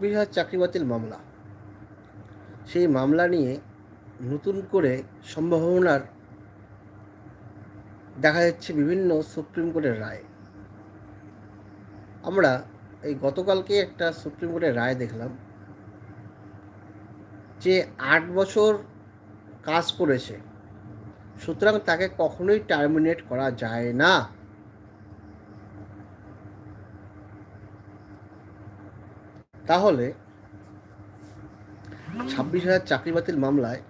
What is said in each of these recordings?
বিহার চাকরি বাতিল মামলা। সেই মামলা নিয়ে নতুন করে সম্ভাবনার দেখা যাচ্ছে বিভিন্ন সুপ্রিম কোর্টের রায়। আমরা এই গতকালকে একটা সুপ্রিম কোর্টের রায় দেখলাম, যে আট বছর কাজ করেছে, সুতরাং তাকে কখনোই টার্মিনেট করা যায় না। তাহলে ছাব্বিশ হাজার চাকরি বাতিল মামলায়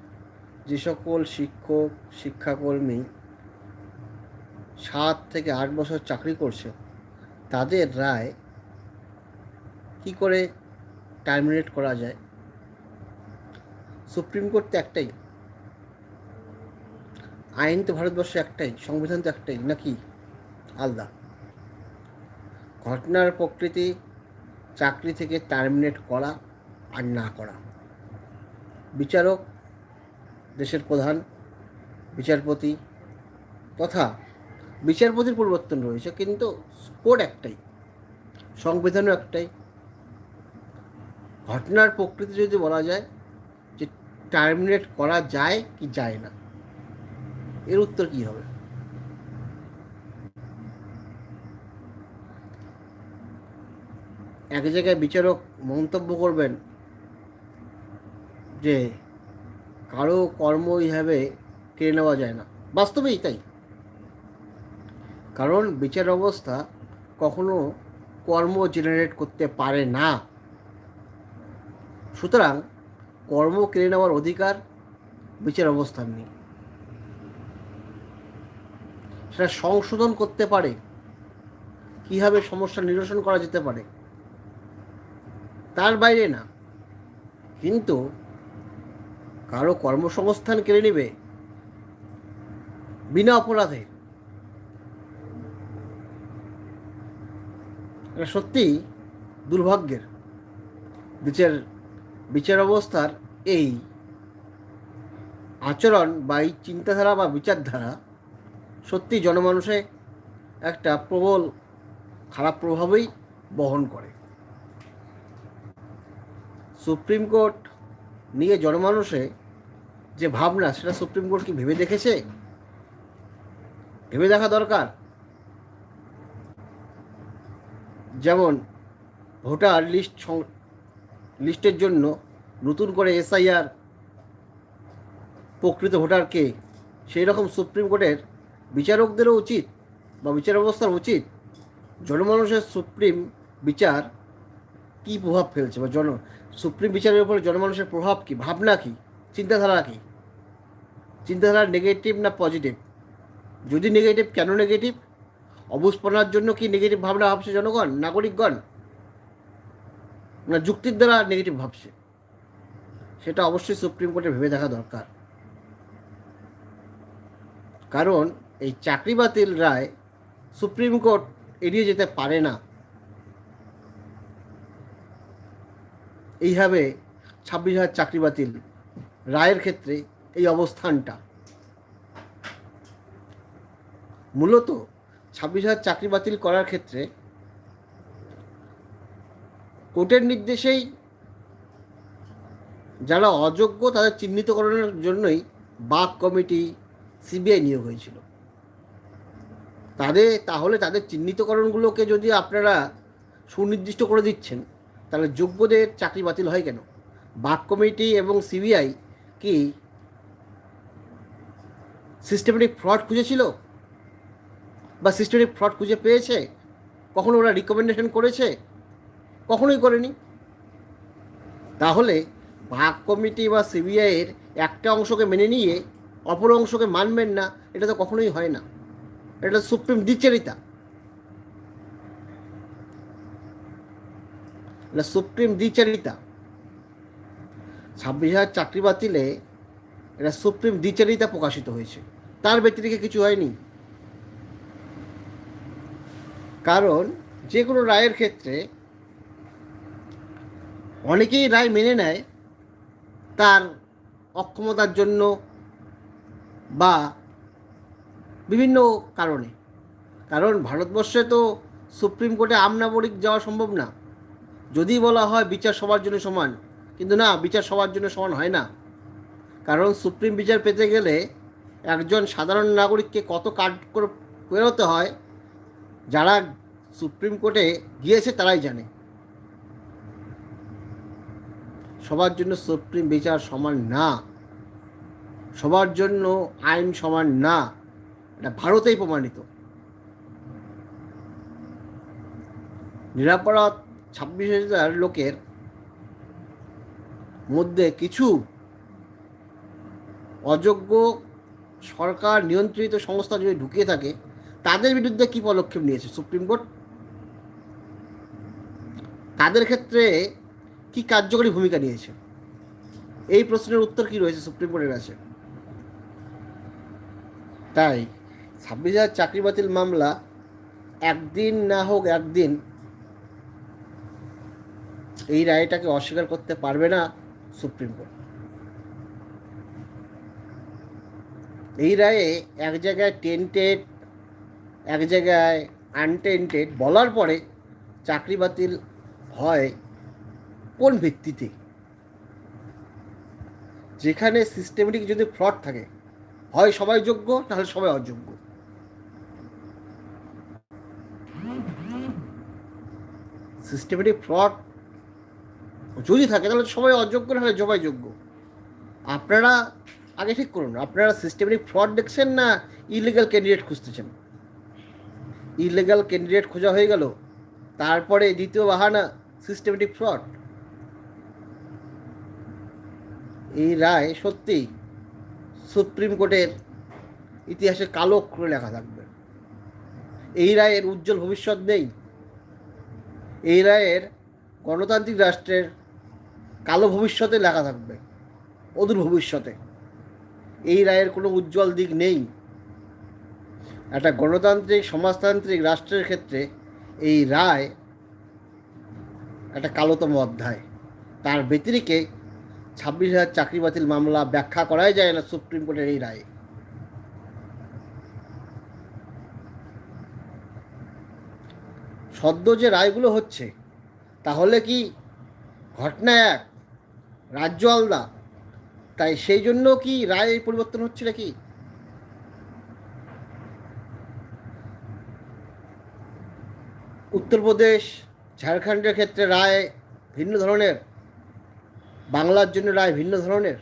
যে সকল শিক্ষক, শিক্ষাকর্মী সাত থেকে আট বছর চাকরি করছে, তাদের রায় কি করে টার্মিনেট করা যায়? সুপ্রিম কোর্ট তো একটাই। আইন তো ভারতবর্ষে একটাই, সংবিধান তো একটাই, নাকি? আলাদা। ঘটনার প্রকৃতি চাকরি থেকে টার্মিনেট করা আর না করা। বিচারক, দেশের প্রধান, বিচারপতি তথা বিচারপতির পরিবর্তন রয়েছে, কিন্তু কোড একটাই, সংবিধানও একটাই। ঘটনার প্রকৃতি যদি বলা যায় যে টার্মিনেট করা যায় কি যায় না, এর উত্তর কি হবে? এক জায়গায় বিচারক মন্তব্য করবেন যে কারও কর্ম এইভাবে কেড়ে নেওয়া যায় না। বাস্তবেই তাই। কারণ বিচার অবস্থা কখনো কর্ম জেনারেট করতে পারে না। সুতরাং কর্ম কেড়ে নেওয়ার অধিকার বিচার অবস্থার নেই। সেটা সংশোধন করতে পারে। কীভাবে সমস্যা নিরসন করা যেতে পারে? তার বাইরে না। কিন্তু কারও কর্মসংস্থান কেড়ে নেবে বিনা অপরাধে। এটা সত্যিই দুর্ভাগ্যের। বিচার বিচার অবস্থার এই আচরণ বা এই চিন্তাধারা বা বিচারধারা সত্যি জনমানুষে একটা প্রবল খারাপ প্রভাবই বহন করে। সুপ্রিম কোর্ট নিয়ে জনমানুষে যে ভাবনা, সেটা সুপ্রিম কোর্ট কি ভেবে দেখেছে? ভেবে দেখা দরকার। যেমন ভোটার লিস্ট লিস্টের জন্য নতুন করে এসআইআর প্রকৃত ভোটারকে সেই রকম সুপ্রিম কোর্টের বিচারকদেরও উচিত বা বিচার ব্যবস্থার উচিত। জনমানুষের সুপ্রিম বিচার কি প্রভাব ফেলছে বা জন, সুপ্রিম বিচারের উপরে জনমানুষের প্রভাব কি, ভাবনা কি, চিন্তাধারা কি? চিন্তাধারা নেগেটিভ না পজিটিভ যদি নেগেটিভ কেন নেগেটিভ অবস্পনার জন্য কি নেগেটিভ ভাবনা ভাবছে জনগণ, নাগরিকগণ? না যুক্তির দ্বারা নেগেটিভ ভাবছে? সেটা অবশ্যই সুপ্রিম কোর্টে ভেবে দেখা দরকার। কারণ এই চাকরি বাতিল রায় সুপ্রিম কোর্ট এড়িয়ে যেতে পারে না। এইভাবে ছাব্বিশ হাজার চাকরি বাতিল। রায়ের ক্ষেত্রে এই অবস্থানটা। মূলত ছাব্বিশ হাজার চাকরি বাতিল করার ক্ষেত্রে কোর্টের নির্দেশেই যারা অযোগ্য তাদের চিহ্নিতকরণের জন্যই বাক কমিটি সিবিআই নিয়োগ হয়েছিল। তাদের, তাহলে তাদের চিহ্নিতকরণগুলোকে যদি আপনারা সুনির্দিষ্ট করে দিচ্ছেন তাহলে যোগ্যদের চাকরি বাতিল হয় কেন? বাক কমিটি এবং সিবিআই কি সিস্টেমেটিক ফ্রড খুঁজেছিল? বা সিস্টেমেটিক ফ্রড খুঁজে পেয়েছে? কখনো ওরা রিকমেন্ডেশন করেছে? কখনোই করেনি? তাহলে ভাগ কমিটি বা সিবিআইয়ের একটা অংশকে মেনে নিয়ে অপর অংশকে মানবেন না, এটা তো কখনোই হয় না। এটা সুপ্রিম দ্বিচারিতা। এটা সুপ্রিম দ্বিচারিতা ছাব্বিশ হাজার চাকরি বাতিলে এটা সুপ্রিম দ্বিচারিতা প্রকাশিত হয়েছে। তার ব্যতিরিকে কিছু হয়নি। কারণ যে কোনো রায়ের ক্ষেত্রে অনেকেই রায় মেনে নেয় তার অক্ষমতার জন্য বা বিভিন্ন কারণে। কারণ ভারতবর্ষে তো সুপ্রিম কোর্টে আমনাগরিক যাওয়া সম্ভব না। যদি বলা হয় বিচার সবার জন্য সমান, কিন্তু না, বিচার সবার জন্য সমান হয় না। কারণ সুপ্রিম বিচার পেতে গেলে একজন সাধারণ নাগরিককে কত কাট করে পেরোতে হয়, যারা সুপ্রিম কোর্টে গিয়েছে তারাই জানে। সবার জন্য সুপ্রিম বিচার সমান না। সবার জন্য আইন সমান না। এটা ভারতেই প্রমাণিত। নিরাপরাধ ছাব্বিশ হাজার লোকের মধ্যে কিছু অযোগ্য সরকার নিয়ন্ত্রিত সংস্থা যদি ঢুকিয়ে থাকে, তাদের বিরুদ্ধে কি পদক্ষেপ নিয়েছে সুপ্রিম কোর্ট? তাদের ক্ষেত্রে কি কার্যকরী ভূমিকা নিয়েছে? এই প্রশ্নের উত্তর কি রয়েছে সুপ্রিম কোর্টের কাছে? তাই, ছাব্বিশ হাজার চাকরি বাতিল মামলা একদিন না হোক একদিন এই রায়টাকে অস্বীকার করতে পারবে না সুপ্রিম কোর্ট। এই রায়ে এক জায়গায় টেন্টেড এক জায়গায় আনটেন্টেড বলার পরে চাকরি বাতিল হয় কোন ভিত্তিতে? যেখানে সিস্টেমেটিক যদি ফ্রড থাকে, হয় সবাই যোগ্য, নাহলে সবাই অযোগ্য। সিস্টেমেটিক ফ্রড যদি থাকে, তাহলে সবাই অযোগ্য নাহলে সবাই যোগ্য। আপনারা আগে ঠিক করুন, আপনারা সিস্টেমেটিক ফ্রড দেখছেন না ইলিগাল ক্যান্ডিডেট খুঁজতেছেন? ইলিগাল ক্যান্ডিডেট খোঁজা হয়ে গেল, তারপরে দ্বিতীয় বাহানা সিস্টেমেটিক ফ্রড এই রায় সত্যি সুপ্রিম কোর্টের ইতিহাসে কালো অক্ষরে লেখা থাকবে। এই রায়ের উজ্জ্বল ভবিষ্যৎ নেই। এই রায়ের গণতান্ত্রিক রাষ্ট্রের কালো ভবিষ্যতে লেখা থাকবে, অদূর ভবিষ্যতে। এই রায়ের কোনো উজ্জ্বল দিক নেই। একটা গণতান্ত্রিক, সমাজতান্ত্রিক রাষ্ট্রের ক্ষেত্রে এই রায় একটা কালোতম অধ্যায়। তার ব্যতিরিকে ছাব্বিশ হাজার চাকরি বাতিল মামলা ব্যাখ্যা করাই যায় না সুপ্রিম কোর্টের এই রায়ে। সদ্য যে রায়গুলো হচ্ছে, তাহলে কি ঘটনা এক? রাজ্য আলাদা। তাই সেই জন্য কি রায় পরিবর্তন হচ্ছে নাকি? উত্তরপ্রদেশ, ঝাড়খণ্ডের ক্ষেত্রে রায় ভিন্ন ধরনের। বাংলার জন্য রায় ভিন্ন ধরনের।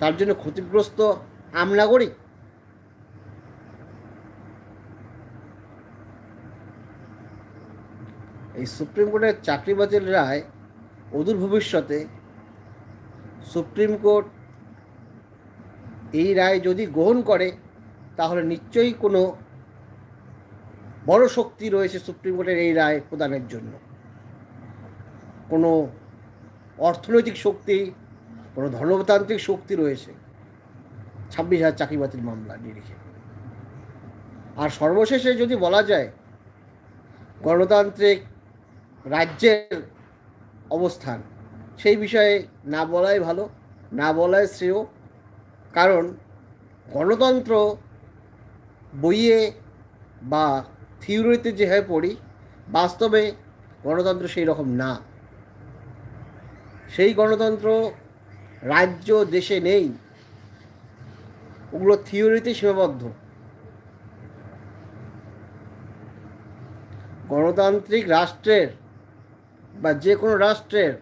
তার জন্য ক্ষতিগ্রস্ত আম নাগরিক। এই সুপ্রিম কোর্টের চাকরি বাতিল রায় অদূর ভবিষ্যতে সুপ্রিম কোর্ট এই রায় যদি গ্রহণ করে, তাহলে নিশ্চয়ই কোনো বড় শক্তি রয়েছে সুপ্রিম কোর্টের এই রায় প্রদানের জন্য। কোনো অর্থনৈতিক শক্তি, কোনো ধর্মতান্ত্রিক শক্তি রয়েছে। ছাব্বিশ হাজার চাকরি বাতিল মামলা নিরিখে। আর সর্বশেষে যদি বলা যায়, গণতান্ত্রিক রাজ্যের অবস্থান। সেই বিষয়ে না বলাই ভালো, না বলাই শ্রেয়। কারণ গণতন্ত্র বইয়ে বা থিওরিতে যেভাবে পড়ি, বাস্তবে গণতন্ত্র সেই রকম না। সেই গণতন্ত্র রাজ্য, দেশে নেই। ওগুলো থিওরিতে সীমাবদ্ধ। গণতান্ত্রিক রাষ্ট্রের বা যে কোনো রাষ্ট্রের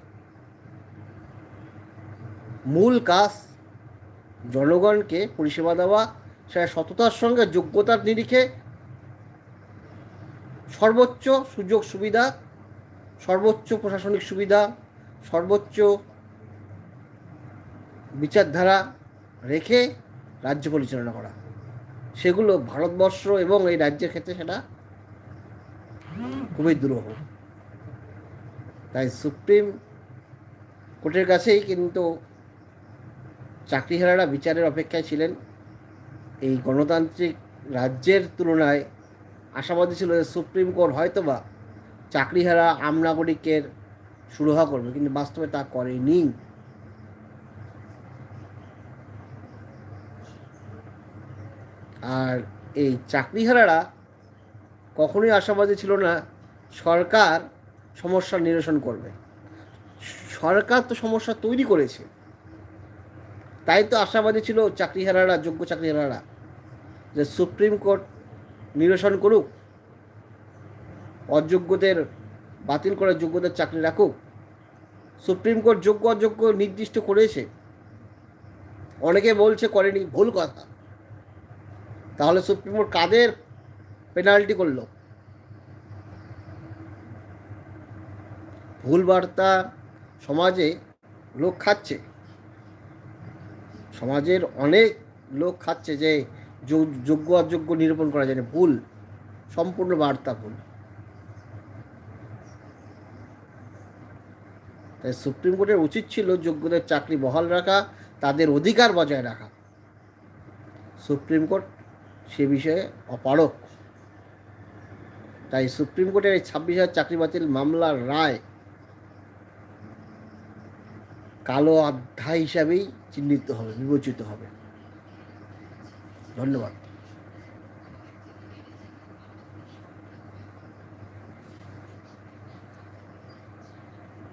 মূল কাজ জনগণকে পরিষেবা দেওয়া, সেটা সততার সঙ্গে যোগ্যতার নিরিখে সর্বোচ্চ সুযোগ সুবিধা, সর্বোচ্চ প্রশাসনিক সুবিধা, সর্বোচ্চ বিচারধারা রেখে রাজ্য পরিচালনা করা। সেগুলো ভারতবর্ষ এবং এই রাজ্যের ক্ষেত্রে সেটা খুবই দুরূহ। তাই সুপ্রিম কোর্টের কাছেই কিন্তু চাকরিহারারা বিচারের অপেক্ষায় ছিলেন। এই গণতান্ত্রিক রাজ্যের তুলনায় আশাবাদী ছিল যে সুপ্রিম কোর্ট হয়তোবা চাকরিহারা আম নাগরিকের সুরাহা করবে, কিন্তু বাস্তবে তা করেনি। আর এই চাকরিহারারা কখনোই আশাবাদী ছিল না। সরকার সমস্যার নিরসন করবে। সরকার তো সমস্যা তৈরি করেছে। তাই তো আশাবাদী ছিল চাকরিহারারা, যোগ্য চাকরিহারারা, যে সুপ্রিম কোর্ট নিরসন করুক, অযোগ্যদের বাতিল করার যোগ্যদের চাকরি রাখুক। সুপ্রিম কোর্ট যোগ্য অযোগ্য নির্দিষ্ট করেছে। অনেকে বলছে করেনি, ভুল কথা। তাহলে সুপ্রিম কোর্ট কাদের পেনাল্টি করল? ভুল বার্তা সমাজে লোক খাচ্ছে। সমাজের অনেক লোক খাচ্ছে যে যোগ্য অযোগ্য নিরূপণ করা যায় না। ভুল, সম্পূর্ণ বার্তা ভুল। তাই সুপ্রিম কোর্টের উচিত ছিল যোগ্যদের চাকরি বহাল রাখা, তাদের অধিকার বজায় রাখা। সুপ্রিম কোর্ট সে বিষয়ে অপারক তাই সুপ্রিম কোর্টের এই ছাব্বিশ হাজার চাকরি বাতিল মামলার রায় কালো অধ্যায় হিসাবেই চিহ্নিত হবে বিবেচিত হবে। ধন্যবাদ।